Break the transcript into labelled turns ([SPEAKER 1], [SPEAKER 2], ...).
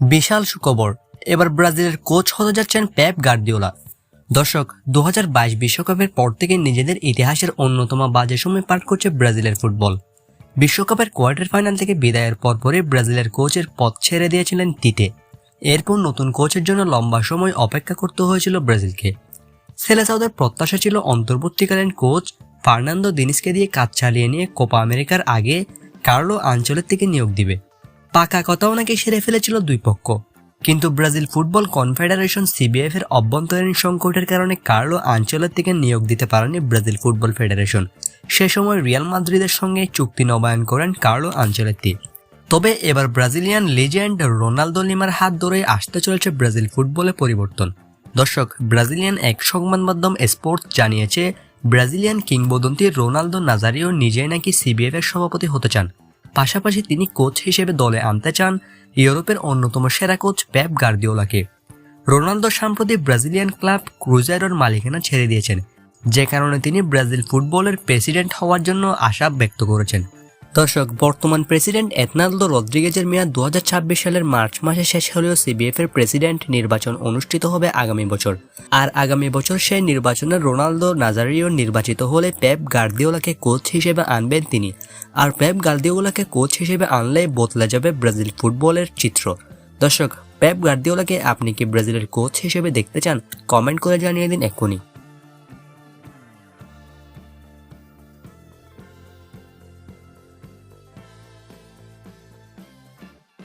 [SPEAKER 1] বিশাল সুখবর। এবার ব্রাজিলের কোচ হতে যাচ্ছেন পেপ গার্দিওলা। দর্শক দু বিশ্বকাপের পর থেকে নিজেদের ইতিহাসের অন্যতম বাজে সময় পার করছে ব্রাজিলের ফুটবল। বিশ্বকাপের কোয়ার্টার ফাইনাল থেকে বিদায়ের পরপরই ব্রাজিলের কোচের পথ ছেড়ে দিয়েছিলেন তিতে। এরপর নতুন কোচের জন্য লম্বা সময় অপেক্ষা করতে হয়েছিল ব্রাজিলকে। সেলেসাউদের প্রত্যাশা ছিল অন্তর্বর্তীকালীন কোচ ফার্নান্দো দিনিসকে দিয়ে কাজ চালিয়ে নিয়ে কোপা আমেরিকার আগে কার্লো আঞ্চলের থেকে নিয়োগ দিবে। পাকা কথাও নাকি সেরে ফেলেছিল দুই পক্ষ। কিন্তু ব্রাজিল ফুটবল কনফেডারেশন সিবিএফ এর অভ্যন্তরীণ সংকটের কারণে কার্লো আঞ্চলের থেকে নিয়োগ দিতে পারেনি ব্রাজিল ফুটবল ফেডারেশন। সে সময় রিয়াল মাদ্রিদের সঙ্গে চুক্তি নবায়ন করেন কার্লো আঞ্চলেত্তি। তবে এবার ব্রাজিলিয়ান লিজেন্ড রোনালদো লিমার হাত ধরে আসতে চলেছে ব্রাজিল ফুটবলে পরিবর্তন। দর্শক, ব্রাজিলিয়ান এক সংবাদ মাধ্যম স্পোর্টস জানিয়েছে, ব্রাজিলিয়ান কিংবদন্তি রোনালদো নাজারিও নিজেই নাকি সিবিএফ এর সভাপতি হতে চান। পাশাপাশি তিনি কোচ হিসেবে দলে আনতে চান ইউরোপের অন্যতম সেরা কোচ প্যাপ গার্দিওলাকে। রোনালদো সাম্প্রতি ব্রাজিলিয়ান ক্লাব ক্রুজাইরোর মালিকানা ছেড়ে দিয়েছেন, যে কারণে তিনি ব্রাজিল ফুটবলের প্রেসিডেন্ট হওয়ার জন্য আশা ব্যক্ত করেছেন। দর্শক, বর্তমান প্রেসিডেন্ট এতনালদো রদ্রিগেজের মেয়াদ দু হাজার ছাব্বিশ সালের মার্চ মাসে শেষ হলেও সিবিএফ এর প্রেসিডেন্ট নির্বাচন অনুষ্ঠিত হবে আগামী বছর। আর আগামী বছর সেই নির্বাচনে রোনালদো নাজারিও নির্বাচিত হলে পেপ গার্দিওলাকে কোচ হিসেবে আনবেন তিনি। আর পেপ গার্দিওলাকে কোচ হিসেবে আনলে বদলে যাবে ব্রাজিল ফুটবলের চিত্র। দর্শক, পেপ গার্দিওলাকে আপনি কি ব্রাজিলের কোচ হিসেবে দেখতে চান? কমেন্ট করে জানিয়ে দিন এক্ষুনি।